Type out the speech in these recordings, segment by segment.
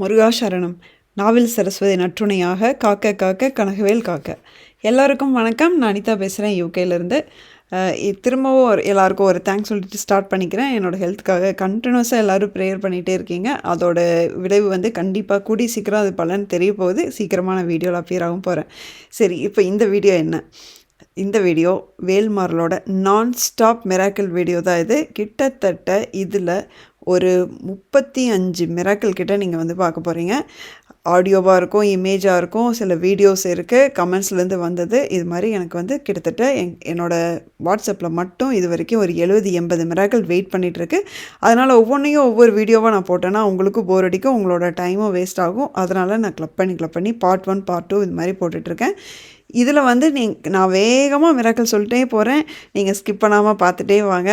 முருகாசரணம். நாவில் சரஸ்வதி நற்றுணையாக காக்க காக்க கனகவேல் காக்க. எல்லாருக்கும் வணக்கம். நான் அனிதா பேசுகிறேன் யூகேலேருந்து திரும்பவும் ஒரு எல்லாருக்கும் ஒரு தேங்க்ஸ் சொல்லிட்டு ஸ்டார்ட் பண்ணிக்கிறேன். என்னோடய ஹெல்த்துக்காக கண்டினியூஸாக எல்லோரும் ப்ரேயர் பண்ணிகிட்டே இருக்கீங்க. அதோட விளைவு வந்து கண்டிப்பாக கூடி சீக்கிரம் அது பலன் தெரிய போகுது. சீக்கிரமான வீடியோவில் அப்பியர் ஆகும் போகிறேன் சரி இப்போ இந்த வீடியோ என்ன? இந்த வீடியோ வேல்மாரலோட நான் ஸ்டாப் மிராக்கிள் வீடியோ தான் இது. கிட்டத்தட்ட இதில் ஒரு முப்பத்தி அஞ்சு மிராக்கிள் கிட்ட நீங்கள் வந்து பார்க்க போகிறீங்க ஆடியோவாக இருக்கும் இமேஜாக இருக்கும் சில வீடியோஸ் இருக்குது கமெண்ட்ஸ்லேருந்து வந்தது. இது மாதிரி எனக்கு வந்து கிட்டத்தட்ட என் என்னோடய வாட்ஸ்அப்பில் மட்டும் இது வரைக்கும் ஒரு எழுபது எண்பது மிராக்கள் வெயிட் பண்ணிகிட்ருக்கு அதனால் ஒவ்வொன்றையும் ஒவ்வொரு வீடியோவாக நான் போட்டேன்னா உங்களுக்கும் போர் அடிக்கும். உங்களோட டைமும் வேஸ்ட் ஆகும். அதனால் நான் கிளப் பண்ணி கிளப் பண்ணி பார்ட் ஒன் பார்ட் டூ இது மாதிரி போட்டுட்ருக்கேன் இதில் வந்து நீ நான் வேகமாக மிராக்கள் சொல்லிட்டே போகிறேன். நீங்கள் ஸ்கிப் பண்ணாமல் பார்த்துட்டே வாங்க.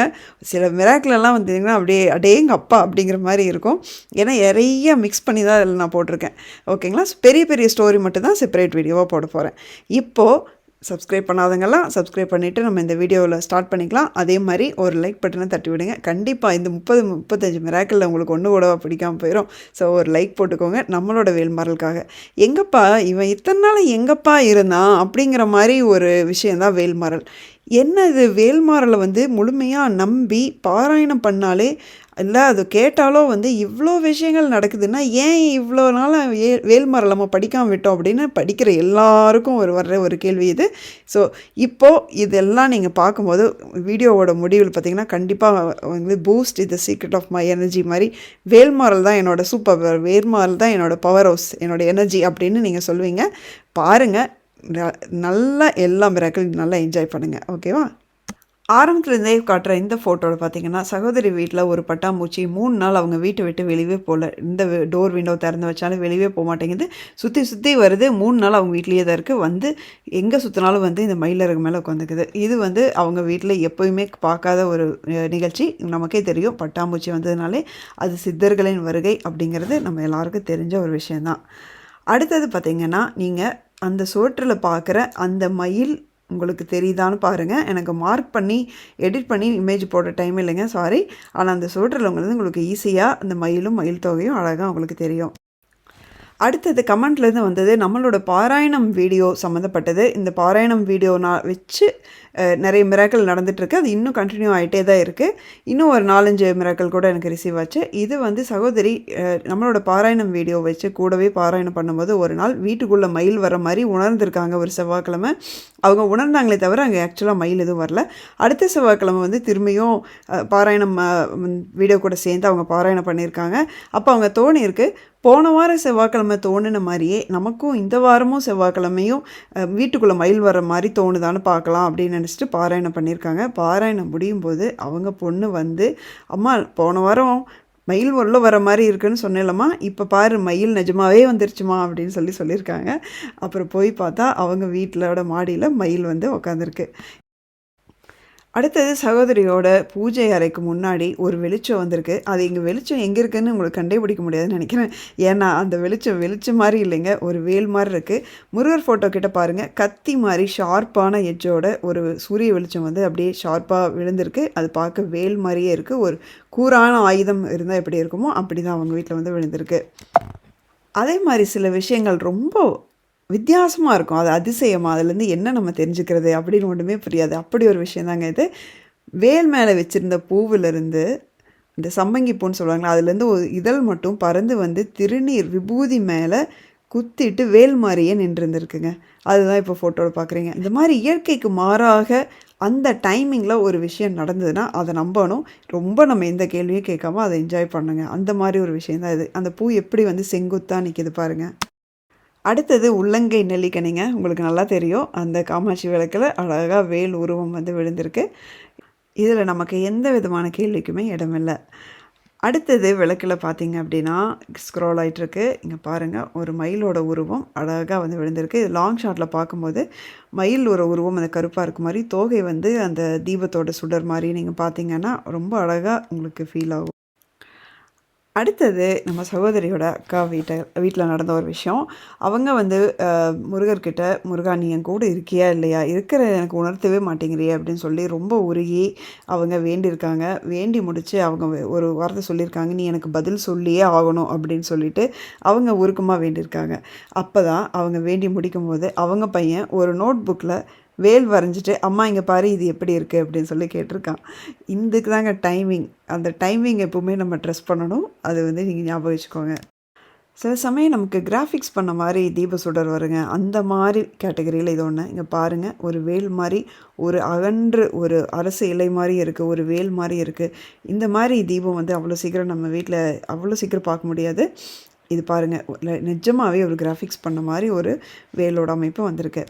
சில மிராக்கிளெல்லாம் வந்தீங்கன்னா அப்படியே அடேங்க அப்பா அப்படிங்கிற மாதிரி இருக்கும். ஏன்னா நிறைய மிக்ஸ் பண்ணி தான் அதில் நான் போட்டிருக்கேன். ஓகேங்களா? பெரிய பெரிய ஸ்டோரி மட்டும் தான் செப்பரேட் வீடியோவாக போட போகிறேன். இப்போது சப்ஸ்கிரைப் பண்ணாதவங்கெல்லாம் சப்ஸ்கிரைப் பண்ணிவிட்டு நம்ம இந்த வீடியோவில் ஸ்டார்ட் பண்ணிக்கலாம். அதே மாதிரி ஒரு லைக் பட்டனை தட்டி விடுங்க. கண்டிப்பாக இந்த முப்பது முப்பத்தஞ்சு மிராக்களில் உங்களுக்கு ஒன்று கூடவா பிடிக்காமல் போயிடும் ஸோ ஒரு லைக் போட்டுக்கோங்க நம்மளோட வேல்மாரலுக்காக எங்கப்பா இவன் இத்தனை நாள் எங்கப்பா இருந்தான் அப்படிங்கிற மாதிரி ஒரு விஷயந்தான் வேல்மாரல் என்ன இது வேல்மாரலை வந்து முழுமையாக நம்பி பாராயணம் பண்ணாலே இல்லை அது கேட்டாலும் வந்து இவ்வளோ விஷயங்கள் நடக்குதுன்னா ஏன் இவ்வளோ நாளாக ஏ வேல்மாரல் நம்ம படிக்காமல் விட்டோம் அப்படின்னு படிக்கிற எல்லாருக்கும் ஒரு வர்ற ஒரு கேள்வி இது. ஸோ இப்போது இதெல்லாம் நீங்கள் பார்க்கும்போது வீடியோவோட முடிவில் பார்த்திங்கன்னா கண்டிப்பாக வந்து பூஸ்ட் இது சீக்ரெட் ஆஃப் மை எனர்ஜி மாதிரி வேல்மாரல் தான் என்னோடய சூப்பர் பவர் வேல்மாரல் தான் என்னோடய பவர் ஹவுஸ் என்னோடய எனர்ஜி அப்படின்னு நீங்கள் சொல்லுவீங்க பாருங்கள் நல்லா எல்லா மிராக்கள் நல்லா என்ஜாய் பண்ணுங்கள் ஓகேவா ஆரம்பத்துலேருந்தே காட்டுற இந்த ஃபோட்டோவில் பார்த்தீங்கன்னா சகோதரி வீட்டில் ஒரு பட்டாம்பூச்சி மூணு நாள் அவங்க வீட்டை விட்டு வெளியே போகல இந்த டோர் விண்டோ திறந்து வச்சாலும் வெளியே போக மாட்டேங்குது. சுற்றி சுற்றி வருது. மூணு நாள் அவங்க வீட்லேயே தான் இருக்குது வந்து எங்கே சுற்றினாலும் வந்து இந்த மயிலருக்கு மேலே உட்காந்துக்குது இது வந்து அவங்க வீட்டில் எப்போயுமே பார்க்காத ஒரு நிகழ்ச்சி. நமக்கே தெரியும். பட்டாம்பூச்சி வந்ததுனாலே அது சித்தர்களின் வருகை அப்படிங்கிறது நம்ம எல்லாருக்கும் தெரிஞ்ச ஒரு விஷயந்தான் அடுத்தது பார்த்திங்கன்னா நீங்கள் அந்த சோற்றில் பார்க்குற அந்த மயில் உங்களுக்கு தெரியுதான்னு பாருங்கள் எனக்கு மார்க் பண்ணி எடிட் பண்ணி இமேஜ் போடுற டைம் இல்லைங்க சாரி ஆனால் அந்த சோற்றில் உங்களுக்கு உங்களுக்கு ஈஸியாக அந்த மயிலும் மயில் தொகையும் அழகாக உங்களுக்கு தெரியும். அடுத்தது கமெண்ட்லேருந்து வந்தது நம்மளோட பாராயணம் வீடியோ சம்மந்தப்பட்டது. இந்த பாராயணம் வீடியோ நான் வச்சு நிறைய மிராக்கள் நடந்துகிட்ருக்கு அது இன்னும் கண்டினியூ ஆகிட்டே தான் இருக்குது இன்னும் ஒரு நாலஞ்சு மிராக்கள் கூட எனக்கு ரிசீவ் ஆச்சு. இது வந்து சகோதரி நம்மளோட பாராயணம் வீடியோ வச்சு கூடவே பாராயணம் பண்ணும்போது ஒரு நாள் வீட்டுக்குள்ளே மயில் வர மாதிரி உணர்ந்திருக்காங்க ஒரு செவ்வாய்க்கிழமை. அவங்க உணர்ந்தாங்களே தவிர அங்கே ஆக்சுவலாக மயில் எதுவும் வரல. அடுத்த செவ்வாய்க்கிழமை வந்து திரும்பியும் பாராயணம் வீடியோ கூட சேர்ந்து அவங்க பாராயணம் பண்ணியிருக்காங்க. அப்போ அவங்க தோணியிருக்கு. போன வாரம் செவ்வாய்க்கிழமை தோணுன மாதிரியே நமக்கும் இந்த வாரமும் செவ்வாய்க்கிழமையும் வீட்டுக்குள்ளே மயில் வர மாதிரி தோணுதான்னு பார்க்கலாம் அப்படின்னு நினச்சிட்டு பாராயணம் பண்ணியிருக்காங்க. பாராயணம் முடியும் போது அவங்க பொண்ணு வந்து அம்மா போன வாரம் மயில் உள்ள வர மாதிரி இருக்குன்னு சொன்னேலம்மா இப்போ பாரு மயில் நிஜமாவே வந்துருச்சுமா அப்படின்னு சொல்லி சொல்லியிருக்காங்க. அப்புறம் போய் பார்த்தா அவங்க வீட்டிலோட மாடியில் மயில் வந்து உக்காந்துருக்கு. அடுத்தது சகோதரியோட பூஜை அறைக்கு முன்னாடி ஒரு வெளிச்சம் வந்திருக்கு. அது இங்கே வெளிச்சம் எங்கே இருக்குதுன்னு உங்களுக்கு கண்டுபிடிக்க முடியாதுன்னு நினைக்கிறேன். ஏன்னா அந்த வெளிச்சம் வெளிச்சம் மாதிரி இல்லைங்க. ஒரு வேல் மாதிரி இருக்குது முருகர் ஃபோட்டோ கிட்ட பாருங்கள் கத்தி மாதிரி ஷார்ப்பான எஜ்ஜோட ஒரு சூரிய வெளிச்சம் வந்து அப்படியே ஷார்ப்பாக விழுந்திருக்கு. அது பார்க்க வேல் மாதிரியே இருக்குது ஒரு கூறான ஆயுதம் இருந்தால் எப்படி இருக்குமோ அப்படி தான் அவங்க வீட்டில் வந்து விழுந்திருக்கு. அதே மாதிரி சில விஷயங்கள் ரொம்ப வித்தியாசமாக இருக்கும். அது அதிசயமாக அதுலேருந்து என்ன நம்ம தெரிஞ்சுக்கிறது அப்படின்னு ஒன்றுமே புரியாது. அப்படி ஒரு விஷயந்தாங்க இது. வேல் மேலே வச்சுருந்த பூவிலிருந்து இந்த சம்பங்கி பூன்னு சொல்லுவாங்களா அதுலேருந்து ஒரு இதழ் மட்டும் பறந்து வந்து திருநீர் விபூதி மேலே குத்திட்டு வேல் மாதிரியே நின்றுருந்துருக்குங்க. அதுதான் இப்போ ஃபோட்டோவில் பார்க்குறீங்க இந்த மாதிரி இயற்கைக்கு மாறாக அந்த டைமிங்கில் ஒரு விஷயம் நடந்ததுன்னா அதை நம்பணும். ரொம்ப நம்ம எந்த கேள்வியும் கேட்காம அதை என்ஜாய் பண்ணுங்க. அந்த மாதிரி ஒரு விஷயம் தான் இது. அந்த பூ எப்படி வந்து செங்குத்தாக நிற்கிது பாருங்கள் அடுத்தது உள்ளங்கை நெல்லிக்கனிங்க. உங்களுக்கு நல்லா தெரியும். அந்த காமாட்சி விளக்கில் அழகாக வேல் உருவம் வந்து விழுந்திருக்கு. இதில் நமக்கு எந்த விதமான கேள்விக்குமே இடமில்லை. அடுத்தது விளக்கில் பார்த்தீங்க அப்படின்னா ஸ்க்ரோல் ஆகிட்டுருக்கு இங்கே பாருங்கள் ஒரு மயிலோட உருவம் அழகாக வந்து விழுந்திருக்கு. இது லாங் ஷாட்டில் பார்க்கும்போது மயில் ஒரு உருவம் அந்த கருப்பாக இருக்க மாதிரி தோகை வந்து அந்த தீபத்தோட சுடர் மாதிரி நீங்கள் பார்த்தீங்கன்னா ரொம்ப அழகாக உங்களுக்கு ஃபீல் ஆகும். அடுத்தது நம்ம சகோதரியோட அக்கா வீட்டை வீட்டில் நடந்த ஒரு விஷயம். அவங்க வந்து முருகர்கிட்ட முருகா நீ என் கூட இருக்கியா இல்லையா? இருக்கிற எனக்கு உணர்த்தவே மாட்டேங்கிறியே அப்படின்னு சொல்லி ரொம்ப உருகி அவங்க வேண்டியிருக்காங்க. வேண்டி முடித்து அவங்க ஒரு வார்த்தை சொல்லியிருக்காங்க. நீ எனக்கு பதில் சொல்லியே ஆகணும் அப்படின்னு சொல்லிட்டு அவங்க உருக்கமாக வேண்டியிருக்காங்க. அப்போ தான் அவங்க வேண்டி முடிக்கும் போது அவங்க பையன் ஒரு நோட் புக்கில் வேல் வரைஞ்சிட்டு அம்மா இங்கே பாரு இது எப்படி இருக்குது அப்படின்னு சொல்லி கேட்டிருக்கான். இதுக்கு தாங்க டைமிங் அந்த டைமிங் எப்போவுமே நம்ம ட்ரெஸ் பண்ணணும். அது வந்து நீங்கள் ஞாபகம் வச்சுக்கோங்க. சில சமயம் நமக்கு கிராஃபிக்ஸ் பண்ண மாதிரி தீப சுடர் வருங்க. அந்த மாதிரி கேட்டகரியில் இது ஒன்று இங்கே பாருங்கள் ஒரு வேல் மாதிரி ஒரு அகன்று ஒரு அரசு இலை மாதிரி இருக்குது ஒரு வேல் மாதிரி இருக்குது இந்த மாதிரி தீபம் வந்து அவ்வளோ சீக்கிரம் நம்ம வீட்டில் அவ்வளோ சீக்கிரம் பார்க்க முடியாது. இது பாருங்கள் நிஜமாகவே ஒரு கிராஃபிக்ஸ் பண்ண மாதிரி ஒரு வேலோட அமைப்பு வந்திருக்கு.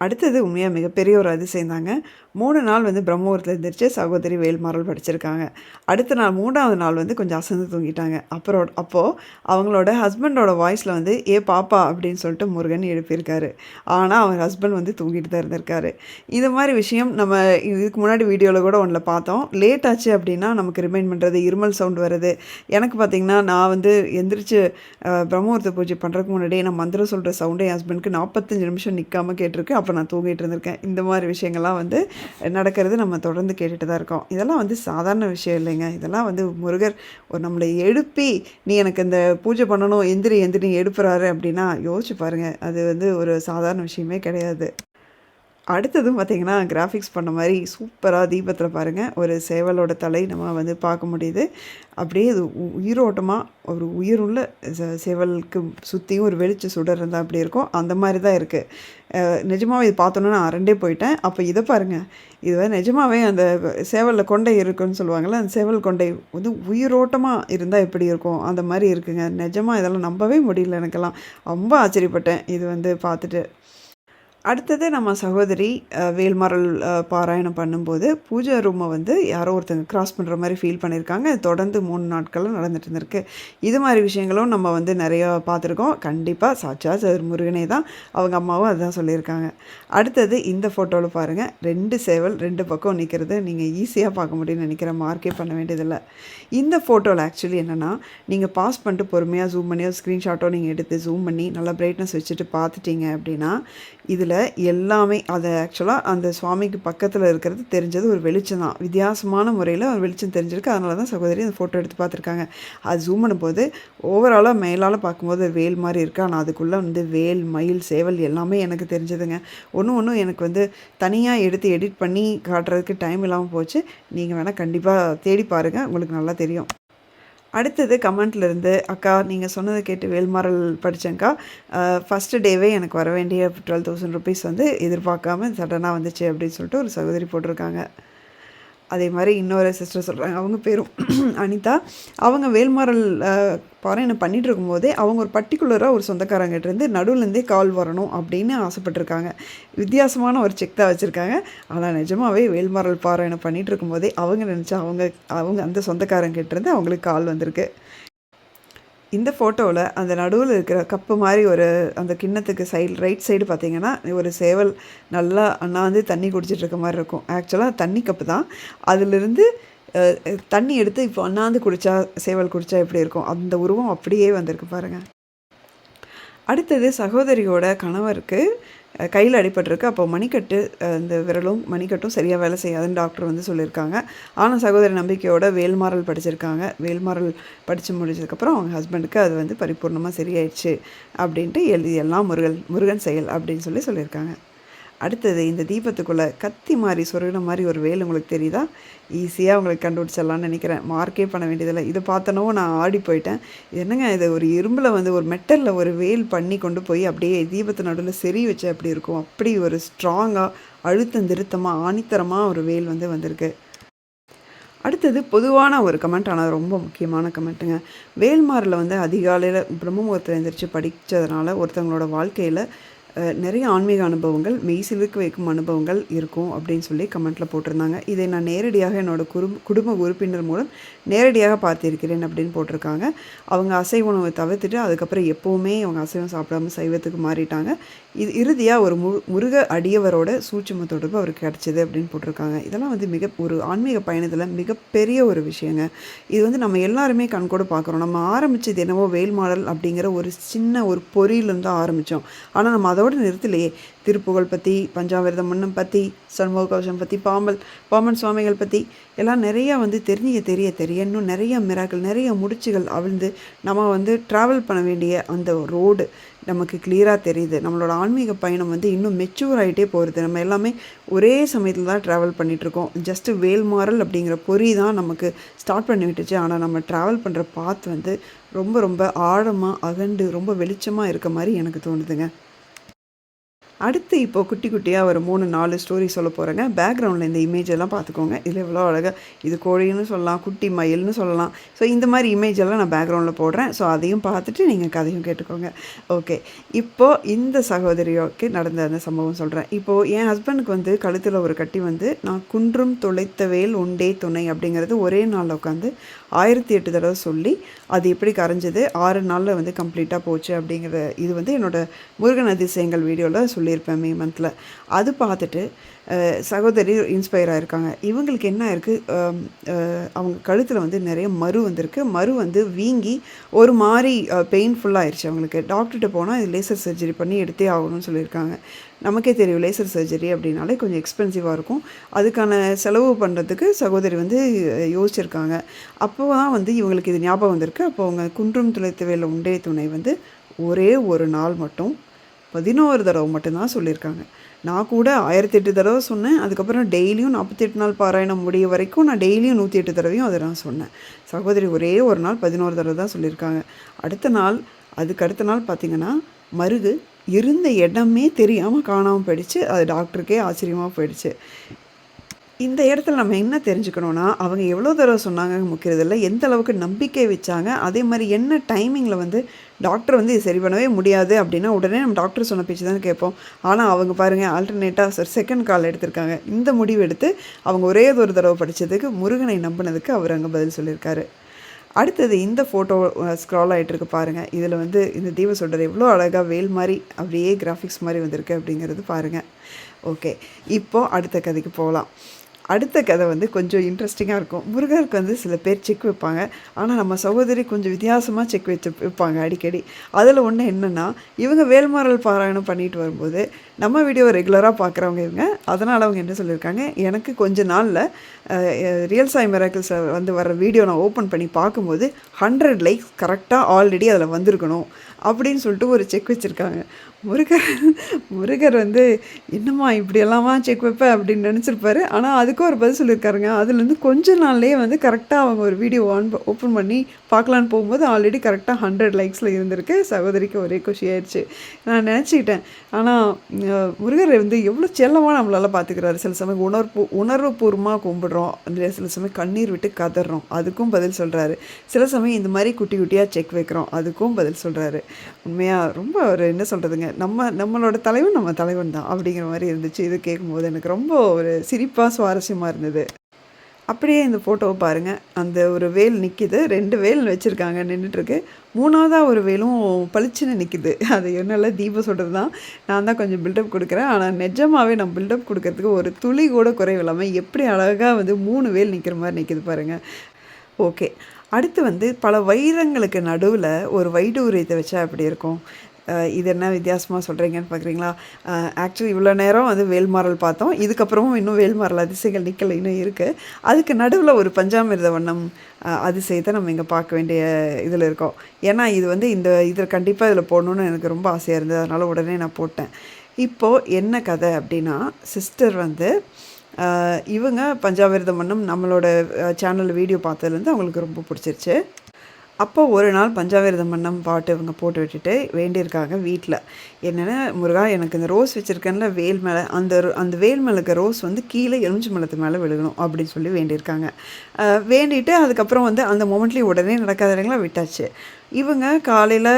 அடுத்தது உண்மையாக மிகப்பெரிய ஒரு அதிசயம் தாங்க. மூணு நாள் வந்து பிரம்மபுரத்தில் இருந்துருச்சு சகோதரி வேல்மாறல் படிச்சிருக்காங்க. அடுத்த நாள் மூணாவது நாள் வந்து கொஞ்சம் அசந்து தூங்கிட்டாங்க. அப்புறம் அப்போது அவங்களோட ஹஸ்பண்டோட வாய்ஸில் வந்து ஏ பாப்பா அப்படின்னு சொல்லிட்டு முருகன் எழுப்பியிருக்காரு. ஆனால் அவர் ஹஸ்பண்ட் வந்து தூங்கிட்டு தான் இருந்திருக்காரு. இந்த மாதிரி விஷயம் நம்ம இதுக்கு முன்னாடி வீடியோவில் கூட ஒன்றில் பார்த்தோம். லேட் ஆச்சு அப்படின்னா நமக்கு ரிமைண்ட் பண்ணுறது இருமல் சவுண்ட் வருது. எனக்கு பார்த்திங்கன்னா நான் வந்து எந்திரிச்சு பிரம்மபுரத்தை பூஜை பண்ணுறதுக்கு முன்னாடியே நான் மந்திரம் சொல்கிற சவுண்டே என் ஹஸ்பண்டுக்கு நாற்பத்தஞ்சு நிமிஷம் நிற்காமல் கேட்டிருக்கு. அப்போ நான் தூங்கிட்டு இருந்திருக்கேன். இந்த மாதிரி விஷயங்கள்லாம் வந்து நடக்கிறது நம்ம தொடர்ந்து கேட்டுட்டு தான் இருக்கோம். இதெல்லாம் வந்து சாதாரண விஷயம் இல்லைங்க. இதெல்லாம் வந்து முருகர் ஒரு நம்மளை எழுப்பி நீ எனக்கு இந்த பூஜை பண்ணணும் எந்திரி எந்திரி எழுப்புறாரு அப்படின்னா யோசிச்சு பாருங்கள் அது வந்து ஒரு சாதாரண விஷயமே கிடையாது. அடுத்ததும் பார்த்திங்கன்னா கிராஃபிக்ஸ் பண்ண மாதிரி சூப்பராக தீபத்தில் பாருங்கள் ஒரு சேவலோட தலை நம்ம வந்து பார்க்க முடியுது. அப்படியே இது உ- உயிரோட்டமாக ஒரு உயிருள்ள ச- சேவலுக்கு சுற்றியும் ஒரு வெளிச்ச சுடர் இருந்தால் அப்படி இருக்கும். அந்த மாதிரி தான் இருக்குது நிஜமாகவே இது பார்த்தோன்னா நான் அரண்டே போயிட்டேன். அப்போ இதை பாருங்கள் இது வந்து நிஜமாவே அந்த சேவலில் கொண்டை இருக்குன்னு சொல்லுவாங்கள்ல அந்த சேவல் கொண்டை வந்து உயிரோட்டமாக இருந்தால் எப்படி இருக்கும்? அந்த மாதிரி இருக்குங்க. நிஜமாக இதெல்லாம் நம்பவே முடியல எனக்கெல்லாம். ரொம்ப ஆச்சரியப்பட்டேன். இது வந்து பார்த்துட்டு. அடுத்தது நம்ம சகோதரி வேல்மரல் பாராயணம் பண்ணும்போது பூஜை ரூமை வந்து யாரோ ஒருத்தங்க கிராஸ் பண்ணுற மாதிரி ஃபீல் பண்ணியிருக்காங்க. தொடர்ந்து மூணு நாட்களும் நடந்துட்டு இருந்திருக்கு இது மாதிரி விஷயங்களும் நம்ம வந்து நிறையா பார்த்துருக்கோம். கண்டிப்பாக சாட்சா சார் முருகனே தான் அவங்க அம்மாவும் அதுதான் சொல்லியிருக்காங்க. அடுத்தது இந்த ஃபோட்டோவில் பாருங்கள் ரெண்டு சேவல் ரெண்டு பக்கம் நிற்கிறது நீங்கள் ஈஸியாக பார்க்க முடியும்னு நினைக்கிறேன் மார்க்கே பண்ண வேண்டியதில்லை. இந்த ஃபோட்டோவில் ஆக்சுவலி என்னென்னா நீங்கள் பாஸ் பண்ணிட்டு பொறுமையாக ஜூம் பண்ணியோ ஸ்க்ரீன்ஷாட்டோ நீங்கள் எடுத்து ஜூம் பண்ணி நல்லா பிரைட்னஸ் வச்சுட்டு பார்த்துட்டீங்க அப்படின்னா இதில் எல்லாமே அதை ஆக்சுவலாக அந்த சுவாமிக்கு பக்கத்தில் இருக்கிறது தெரிஞ்சது ஒரு வெளிச்சம் தான். வித்தியாசமான முறையில் ஒரு வெளிச்சம் தெரிஞ்சிருக்கு. அதனால தான் சகோதரி அந்த ஃபோட்டோ எடுத்து பார்த்துருக்காங்க. அது ஜூம் பண்ணும்போது ஓவராலாக மேலால் பார்க்கும்போது ஒரு வேல் மாதிரி இருக்குது ஆனால் அதுக்குள்ளே வந்து வேல் மயில் சேவல் எல்லாமே எனக்கு தெரிஞ்சதுங்க. ஒன்று ஒன்றும் எனக்கு வந்து தனியாக எடுத்து எடிட் பண்ணி காட்டுறதுக்கு டைம் இல்லாமல் போச்சு. நீங்கள் வேணால் கண்டிப்பாக தேடி பாருங்கள் உங்களுக்கு நல்லா தெரியும். அடுத்தது கமெண்ட்லேருந்து அக்கா நீங்கள் சொன்னதை கேட்டு வேல்மாரல் படித்தேங்க்கா ஃபஸ்ட்டு டேவே எனக்கு வர வேண்டிய டுவெல் தௌசண்ட் ருபீஸ் வந்து எதிர்பார்க்காம சடனாக வந்துச்சு அப்படின்னு சொல்லிட்டு ஒரு சகோதரி போட்டிருக்காங்க. அதே மாதிரி இன்னொரு சிஸ்டர் சொல்கிறாங்க அவங்க பேரும் அனிதா. அவங்க வேல்மாறல் பாராயணம் பண்ணிட்டு இருக்கும்போதே அவங்க ஒரு பர்டிகுலராக ஒரு சொந்தக்காரங்கிட்டேருந்து நடுவுலேருந்தே கால் வரணும் அப்படின்னு ஆசைப்பட்டிருக்காங்க. வித்தியாசமான ஒரு செக் தான் வச்சுருக்காங்க. ஆனால் நிஜமாவே வேல்மாறல் பாராயணம் பண்ணிகிட்டு இருக்கும்போதே அவங்க நினச்சா அவங்க அவங்க அந்த சொந்தக்காரங்கிட்டேருந்து அவங்களுக்கு கால் வந்திருக்கு. இந்த ஃபோட்டோவில் அந்த நடுவில் இருக்கிற கப்பு மாதிரி ஒரு அந்த கிண்ணத்துக்கு சைடு ரைட் சைடு பார்த்தீங்கன்னா ஒரு சேவல் நல்லா அண்ணாந்து தண்ணி குடிச்சிட்டு இருக்க மாதிரி இருக்கும். ஆக்சுவலாக தண்ணி கப்பு தான். அதிலிருந்து தண்ணி எடுத்து இப்போ அண்ணாந்து குடித்தா சேவல் குடித்தா எப்படி இருக்கும்? அந்த உருவம் அப்படியே வந்திருக்கு பாருங்கள் அடுத்தது சகோதரியோட கணவருக்கு கையில் அடிபட்டிருக்கு. அப்போ மணிக்கட்டு அந்த இந்த விரலும் மணிக்கட்டும் சரியாக வேலை செய்யாதுன்னு டாக்டர் வந்து சொல்லியிருக்காங்க. ஆனால் சகோதரி நம்பிக்கையோட வேல்மாறல் படிச்சிருக்காங்க. வேல்மாறல் படித்து முடிச்சதுக்கப்புறம் அவங்க ஹஸ்பண்டுக்கு அது வந்து பரிபூர்ணமாக சரியாயிடுச்சு அப்படின்ட்டு எழுதி எல்லாம் முருகன் முருகன் செயல் அப்படின்னு சொல்லி சொல்லியிருக்காங்க. அடுத்தது இந்த தீபத்துக்குள்ளே கத்தி மாதிரி சொருகின மாதிரி ஒரு வேல் உங்களுக்கு தெரியுதா? ஈஸியாக உங்களுக்கு கண்டுபிடிச்சிடலான்னு நினைக்கிறேன். மார்க்கே பண்ண வேண்டியதில்லை. இதை பார்த்தனவோ நான் ஆடி போயிட்டேன். என்னங்க இது? ஒரு இரும்பில் வந்து ஒரு மெட்டலில் ஒரு வேல் பண்ணி கொண்டு போய் அப்படியே தீபத்து நடுவில் செறி வச்சு அப்படி இருக்கும்? அப்படி ஒரு ஸ்ட்ராங்காக அழுத்தம் திருத்தமாக ஆணித்தரமாக ஒரு வேல் வந்து வந்திருக்கு. அடுத்தது பொதுவான ஒரு கமெண்ட் ஆனால் ரொம்ப முக்கியமான கமெண்ட்டுங்க வேல்மாரில் வந்து அதிகாலையில் பிரம்ம எழுந்திரிச்சு படித்ததுனால ஒருத்தவங்களோட வாழ்க்கையில் நிறைய ஆன்மீக அனுபவங்கள் மெய்சிலுக்கு வைக்கும் அனுபவங்கள் இருக்கும் அப்படின்னு சொல்லி கமெண்ட்டில் போட்டிருந்தாங்க. இதை நான் நேரடியாக என்னோடய குடும்ப குடும்ப உறுப்பினர் மூலம் நேரடியாக பார்த்திருக்கிறேன் அப்படின்னு போட்டிருக்காங்க. அவங்க அசைவ உணவை தவிர்த்துட்டு அதுக்கப்புறம் எப்போவுமே அவங்க அசைவம் சாப்பிடாம சைவத்துக்கு மாறிட்டாங்க. இது இறுதியாக ஒரு மு முருக அடியவரோட சூட்சும தொடர்பு அவருக்கு கிடச்சிது அப்படின்னு போட்டிருக்காங்க. இதெல்லாம் வந்து மிக ஒரு ஆன்மீக பயணத்தில் மிகப்பெரிய ஒரு விஷயங்க. இது வந்து நம்ம எல்லாருமே கண்கூட பார்க்குறோம். நம்ம ஆரம்பிச்சது என்னவோ வேல் மாடல் அப்படிங்கிற ஒரு சின்ன ஒரு பொறியிலேருந்து தான் ஆரம்பித்தோம் ஆனால் நம்ம அதோடு நிறுத்தலையே. திருப்புகழ் பற்றி பஞ்சாமிர்த மன்னம் பற்றி சண்முக கவசம் பற்றி பாம்பல் பாம்பன் சுவாமிகள் பற்றி எல்லாம் நிறையா வந்து தெரிஞ்சிக்க தெரிய தெரிய இன்னும் நிறைய மிராக்கள் நிறைய முடிச்சுகள் அவிழ்ந்து நம்ம வந்து ட்ராவல் பண்ண வேண்டிய அந்த ரோடு நமக்கு கிளியராக தெரியுது. நம்மளோட ஆன்மீக பயணம் வந்து இன்னும் மெச்சூர் ஆகிட்டே போகிறது நம்ம எல்லாமே ஒரே சமயத்தில் தான் ட்ராவல் பண்ணிகிட்ருக்கோம் ஜஸ்ட்டு வேல்மாறல் அப்படிங்கிற பொறி தான் நமக்கு ஸ்டார்ட் பண்ணி விட்டுச்சு. ஆனால் நம்ம ட்ராவல் பண்ணுற பாத் வந்து ரொம்ப ரொம்ப ஆழமாக அகண்டு ரொம்ப வெளிச்சமாக இருக்க மாதிரி எனக்கு தோணுதுங்க. அடுத்து இப்போ குட்டி குட்டியாக ஒரு மூணு நாலு ஸ்டோரி சொல்ல போகிறேங்க பேக்ரவுண்டில் இந்த இமேஜ் எல்லாம் பார்த்துக்கோங்க. இதில் எவ்வளோ அழகாக இது கோழின்னு சொல்லலாம் குட்டி மயில்னு சொல்லலாம். ஸோ இந்த மாதிரி இமேஜ் எல்லாம் நான் பேக்ரவுண்டில் போடுறேன். ஸோ அதையும் பார்த்துட்டு நீங்கள் கதையும் கேட்டுக்கோங்க. ஓகே இப்போது இந்த சகோதரியோக்கு நடந்த அந்த சம்பவம் சொல்கிறேன் இப்போது என் ஹஸ்பண்டுக்கு வந்து கழுத்தில் ஒரு கட்டி வந்து நான் குன்றும் துளைத்த வேல் உண்டே துணை அப்படிங்கிறது ஒரே நாளில் உட்காந்து ஆயிரத்தி எட்டு தடவை சொல்லி அது எப்படி கரைஞ்சது? ஆறு நாளில் வந்து கம்ப்ளீட்டாக போச்சு அப்படிங்கிற இது வந்து என்னோட முருகன் அதிசயங்கள் வீடியோவில் சொல்லி போயிருப்பேன் மே மந்தில். அது பார்த்துட்டு சகோதரி இன்ஸ்பயர் ஆகிருக்காங்க இவங்களுக்கு என்ன இருக்குது அவங்க கழுத்தில் வந்து நிறைய மறு வந்திருக்கு. மறு வந்து வீங்கி ஒரு மாதிரி பெயின்ஃபுல்லாகிடுச்சு அவங்களுக்கு. டாக்டர்கிட்ட போனால் இது லேசர் சர்ஜரி பண்ணி எடுத்தே ஆகணும்னு சொல்லியிருக்காங்க. நமக்கே தெரியும் லேசர் சர்ஜரி அப்படின்னாலே கொஞ்சம் எக்ஸ்பென்சிவாக இருக்கும். அதுக்கான செலவு பண்ணுறதுக்கு சகோதரி வந்து யோசிச்சிருக்காங்க. அப்போ தான் வந்து இவங்களுக்கு இது ஞாபகம் வந்திருக்கு. அப்போ அவங்க குன்றும் துளைத்துவையில் உண்டே துணை வந்து ஒரே ஒரு நாள் மட்டும் பதினோரு தடவை மட்டும்தான் சொல்லியிருக்காங்க. நான் கூட ஆயிரத்தி எட்டு தடவை சொன்னேன். அதுக்கப்புறம் டெய்லியும் நாற்பத்தெட்டு நாள் பாராயணம் முடிய வரைக்கும் நான் டெய்லியும் நூற்றி எட்டு தடவையும் அதை நான் சொன்னேன். சகோதரி ஒரே ஒரு நாள் பதினோரு தடவை தான் சொல்லியிருக்காங்க. அடுத்த நாள் அதுக்கு அடுத்த நாள் பார்த்திங்கன்னா மருகு இருந்த இடமே தெரியாமல் காணாமல் போயிடுச்சு. அது டாக்டருக்கே ஆச்சரியமாக போயிடுச்சு. இந்த இடத்துல நம்ம என்ன தெரிஞ்சுக்கணும்னா அவங்க எவ்வளோ தடவை சொன்னாங்க முக்கியதில்லை எந்த அளவுக்கு நம்பிக்கை வச்சாங்க அதே மாதிரி என்ன டைமிங்கில் வந்து டாக்டர் வந்து இது சரி பண்ணவே முடியாது அப்படின்னா உடனே நம்ம டாக்டர் சொன்ன பேச்சு தான் கேட்போம். ஆனால் அவங்க பாருங்கள் ஆல்டர்னேட்டாக சார் செகண்ட் கால் எடுத்திருக்காங்க. இந்த முடிவு எடுத்து அவங்க ஒரே ஒரு தடவை படித்ததுக்கு முருகனை நம்பினதுக்கு அவர் அங்கே பதில் சொல்லியிருக்காரு. அடுத்தது இந்த ஃபோட்டோ ஸ்க்ரால் ஆகிட்டு இருக்கு பாருங்கள் இதில் வந்து இந்த தீப சொல்கிற எவ்வளோ அழகாக வேல் மாதிரி அப்படியே கிராஃபிக்ஸ் மாதிரி வந்திருக்கு அப்படிங்கிறது பாருங்கள் ஓகே இப்போது அடுத்த கதைக்கு போகலாம். அடுத்த கதை வந்து கொஞ்சம் இன்ட்ரெஸ்டிங்காக இருக்கும். முருகருக்கு வந்து சில பேர் செக் வைப்பாங்க. ஆனால் நம்ம சகோதரி கொஞ்சம் வித்தியாசமாக செக் வச்சு வைப்பாங்க அடிக்கடி. அதில் ஒன்று என்னென்னா இவங்க வேல்மாரல் பாராயணம் பண்ணிட்டு வரும்போது நம்ம வீடியோ ரெகுலராக பார்க்குறவங்க இவங்க. அதனால் அவங்க என்ன சொல்லியிருக்காங்க? எனக்கு கொஞ்ச நாளில் ரியல் சாய் மிராக்கிள்ஸ் வந்து வர வீடியோ நான் ஓப்பன் பண்ணி பார்க்கும்போது ஹண்ட்ரட் லைக்ஸ் கரெக்டாக ஆல்ரெடி அதில் வந்திருக்கணும். அப்படின்னு சொல்லிட்டு ஒரு செக் வச்சுருக்காங்க. முருகர் முருகர் வந்து என்னம்மா இப்படியெல்லாமா செக் வைப்பேன் அப்படின்னு நினச்சிருப்பாரு. ஆனால் அதுக்கும் ஒரு பதில் சொல்லியிருக்காருங்க. அதுலேருந்து கொஞ்ச நாள்லேயே வந்து கரெக்டாக அவங்க ஒரு வீடியோ ஆன் ஓப்பன் பண்ணி பார்க்கலான்னு போகும்போது ஆல்ரெடி கரெக்டாக ஹண்ட்ரட் லைக்ஸில் இருந்திருக்கு. சகோதரிக்கு ஒரே குஷி ஆயிடுச்சு. நான் நினச்சிக்கிட்டேன். ஆனால் முருகர் வந்து எவ்வளோ செல்லமாக நம்மளால் பார்த்துக்கிறாரு சில சமயம் உணர்வு உணர்வுபூர்வமாக கும்பிடுறோம். அந்த சில சமயம் கண்ணீர் விட்டு கதறோம். அதுக்கும் பதில் சொல்கிறாரு சில சமயம் இந்த மாதிரி குட்டி குட்டியாக செக் வைக்கிறோம். அதுக்கும் பதில் சொல்கிறாரு உண்மையாக ரொம்ப ஒரு என்ன சொல்கிறதுங்க நம்ம நம்மளோட தலைவன் நம்ம தலைவன் தான் அப்படிங்கிற மாதிரி இருந்துச்சு. இது கேட்கும்போது எனக்கு ரொம்ப ஒரு சிரிப்பாக சுவாரஸ்யமாக இருந்தது. அப்படியே இந்த ஃபோட்டோவை பாருங்கள் அந்த ஒரு வேல் நிற்கிது ரெண்டு வேல் வச்சுருக்காங்க நின்றுட்டுருக்கு மூணாவதாக ஒரு வேலும் பளிச்சுன்னு நிற்கிது அது என்னால் தீபம் சொல்கிறது தான் நான் தான் கொஞ்சம் பில்டப் கொடுக்குறேன். ஆனால் நிஜமாகவே நான் பில்டப் கொடுக்கறதுக்கு ஒரு துளி கூட குறைவில்லாமல் எப்படி அழகாக வந்து மூணு வேல் நிற்கிற மாதிரி நிற்கிது பாருங்கள் ஓகே அடுத்து வந்து பல வைரங்களுக்கு நடுவில் ஒரு வைடூரியத்தை வச்சா எப்படி இருக்கும்? இது என்ன வித்தியாசமாக சொல்கிறீங்கன்னு பார்க்குறீங்களா ஆக்சுவலி இவ்வளோ நேரம் வந்து வேல்மாரல் பார்த்தோம். இதுக்கப்புறமும் இன்னும் வேல்மாரல் அதிசயங்கள் நிற்கல இன்னும் இருக்குது அதுக்கு நடுவில் ஒரு பஞ்சாமிர்த வண்ணம் அதிசயத்தை நம்ம இங்கே பார்க்க வேண்டிய இதில் இருக்கோம். ஏன்னா இது வந்து இந்த இதில் கண்டிப்பாக இதில் போடணுன்னு எனக்கு ரொம்ப ஆசையாக இருந்தது. அதனால் உடனே நான் போட்டேன். இப்போது என்ன கதை அப்படின்னா சிஸ்டர் வந்து இவங்க பஞ்சாமிர்த மன்னம் நம்மளோட சேனல் வீடியோ பார்த்ததுலேருந்து அவங்களுக்கு ரொம்ப பிடிச்சிருச்சு. அப்போ ஒரு நாள் பஞ்சாமிர்தம் மன்னம் பாட்டு இவங்க போட்டு விட்டுட்டு வேண்டியிருக்காங்க வீட்டில். என்னென்னா முருகா எனக்கு இந்த ரோஸ் வச்சுருக்கேன்ல வேல் மேலே அந்த அந்த வேல் மேலே இருக்க ரோஸ் வந்து கீழே எலுமிச்சு மலத்து மேலே விழுகணும் அப்படின்னு சொல்லி வேண்டியிருக்காங்க. வேண்டிட்டு அதுக்கப்புறம் வந்து அந்த மொமெண்ட்லேயும் உடனே நடக்காத இடங்களா விட்டாச்சு. இவங்க காலையில்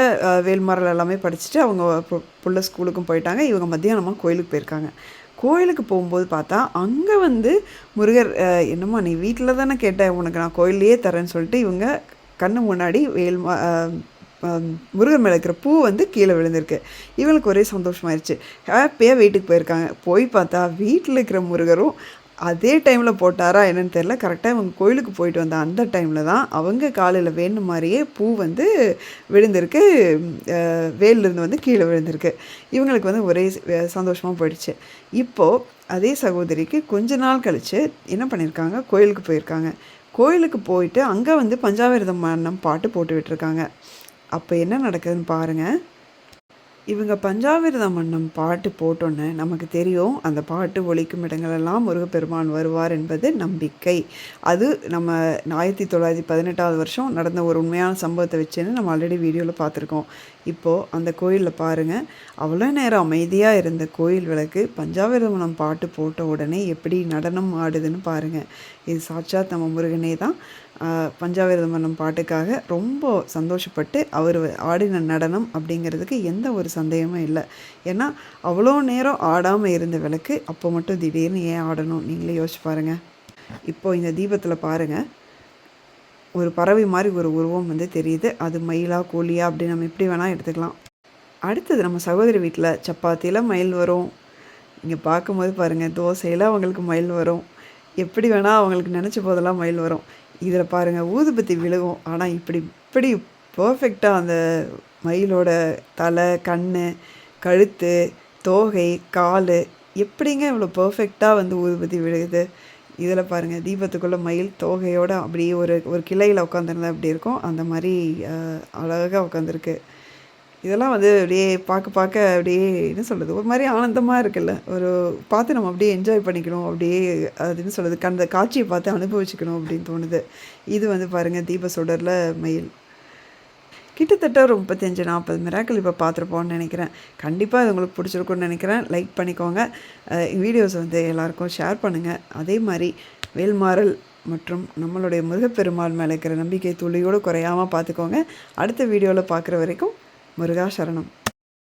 வேல்மாரல் எல்லாமே படிச்சுட்டு அவங்க பு- புள்ள ஸ்கூலுக்கும் போயிட்டாங்க. இவங்க மத்தியானமாக கோயிலுக்கு போயிருக்காங்க. கோயிலுக்கு போகும்போது பார்த்தா அங்கே வந்து முருகர் என்னம்மா நீ வீட்டில் தானே கேட்டேன் உனக்கு நான் கோயிலையே தரேன்னு சொல்லிட்டு இவங்க கண்ணு முன்னாடி வேல்மா முருகர் மேலே இருக்கிற பூ வந்து கீழே விழுந்திருக்கு. இவங்களுக்கு ஒரே சந்தோஷமாயிருச்சு. ஹாப்பியாக வீட்டுக்கு போயிருக்காங்க. போய் பார்த்தா வீட்டில் இருக்கிற முருகரும் அதே டைமில் போட்டாரா என்னன்னு தெரில கரெக்டாக இவங்க கோயிலுக்கு போயிட்டு வந்த அந்த டைமில் தான் அவங்க காலையில் வேணும் மாதிரியே பூ வந்து விழுந்திருக்கு. அஹ், வேலிலிருந்து வந்து கீழே விழுந்திருக்கு. இவங்களுக்கு வந்து ஒரே சந்தோஷமாக போயிடுச்சு. இப்போது அதே சகோதரிக்கு கொஞ்ச நாள் கழித்து என்ன பண்ணியிருக்காங்க கோயிலுக்கு போயிருக்காங்க. கோயிலுக்கு போயிட்டு அங்கே வந்து பஞ்சாவிரதம் மன்னம் பாட்டு போட்டு விட்டுருக்காங்க. அப்போ என்ன நடக்குதுன்னு பாருங்கள் இவங்க பஞ்சாமிர்த மன்னம் பாட்டு போட்டோன்னே நமக்கு தெரியும் அந்த பாட்டு ஒழிக்கும் இடங்களெல்லாம் முருகப்பெருமான் வருவார் என்பது நம்பிக்கை. அது நம்ம ஆயிரத்தி தொள்ளாயிரத்தி பதினெட்டாவது வருஷம் நடந்த ஒரு உண்மையான சம்பவத்தை வச்சுன்னு நம்ம ஆல்ரெடி வீடியோவில் பார்த்துருக்கோம். இப்போது அந்த கோயிலில் பாருங்கள் அவ்வளோ நேரம் அமைதியாக இருந்த கோயில் விளக்கு பஞ்சாமிர்த மன்னம் பாட்டு போட்ட உடனே எப்படி நடனம் ஆடுதுன்னு பாருங்கள் இது சாட்சாத் நம்ம முருகனே தான். ஆஹ், பண்ணும் மன்னம் பாட்டுக்காக ரொம்ப சந்தோஷப்பட்டு அவர் ஆடின நடனம் அப்படிங்கிறதுக்கு எந்த ஒரு சந்தேகமும் இல்லை. ஏன்னா அவ்வளோ நேரம் ஆடாமல் இருந்த விளக்கு அப்போ மட்டும் திடீர்னு ஏன் ஆடணும்? நீங்களே யோசிச்சு பாருங்கள் இப்போ இந்த தீபத்தில் பாருங்கள் ஒரு பறவை மாதிரி ஒரு உருவம் வந்து தெரியுது. அது மயிலா கோழியா அப்படி நம்ம எப்படி வேணால் எடுத்துக்கலாம். அடுத்தது நம்ம சகோதரி வீட்டில் சப்பாத்தியில் மயில் வரும். இங்கே பார்க்கும்போது பாருங்கள் தோசையில் அவங்களுக்கு மயில் வரும். எப்படி வேணால் அவங்களுக்கு நினச்ச போதெல்லாம் மயில் வரும். இதில் பாருங்கள் ஊதுபத்தி விழுகும். ஆனால் இப்படி இப்படி பர்ஃபெக்டாக அந்த மயிலோட தலை கண் கழுத்து தோகை கால் எப்படிங்க இவ்வளோ பர்ஃபெக்டாக வந்து ஊதுபத்தி விழுகுது? இதில் பாருங்கள் தீபத்துக்குள்ளே மயில் தோகையோட அப்படியே ஒரு ஒரு கிளையில் உட்காந்துருந்தா அப்படி இருக்கும்? அந்த மாதிரி அழகாக உட்காந்துருக்கு. இதெல்லாம் வந்து அப்படியே பார்க்க பார்க்க அப்படியே என்ன சொல்கிறது ஒரு மாதிரி ஆனந்தமாக இருக்குல்ல. ஒரு பார்த்து நம்ம அப்படியே என்ஜாய் பண்ணிக்கணும். அப்படியே அது என்ன சொல்கிறது அந்த காட்சியை பார்த்து அனுபவிச்சுக்கணும் அப்படின்னு தோணுது. இது வந்து பாருங்கள் தீப சுடரில் மயில். கிட்டத்தட்ட ஒரு முப்பத்தஞ்சு நாற்பது மிராக்கள் இப்போ பார்த்துருப்போம்னு நினைக்கிறேன். கண்டிப்பாக இது உங்களுக்கு பிடிச்சிருக்கும்னு நினைக்கிறேன். லைக் பண்ணிக்கோங்க. வீடியோஸ் வந்து எல்லாருக்கும் ஷேர் பண்ணுங்கள் அதே மாதிரி வேல்மாறல் மற்றும் நம்மளுடைய முருகப்பெருமாள் மேலே இருக்கிற நம்பிக்கை துளியோடு குறையாமல் பார்த்துக்கோங்க. அடுத்த வீடியோவில் பார்க்குற வரைக்கும் முருகா சரணம்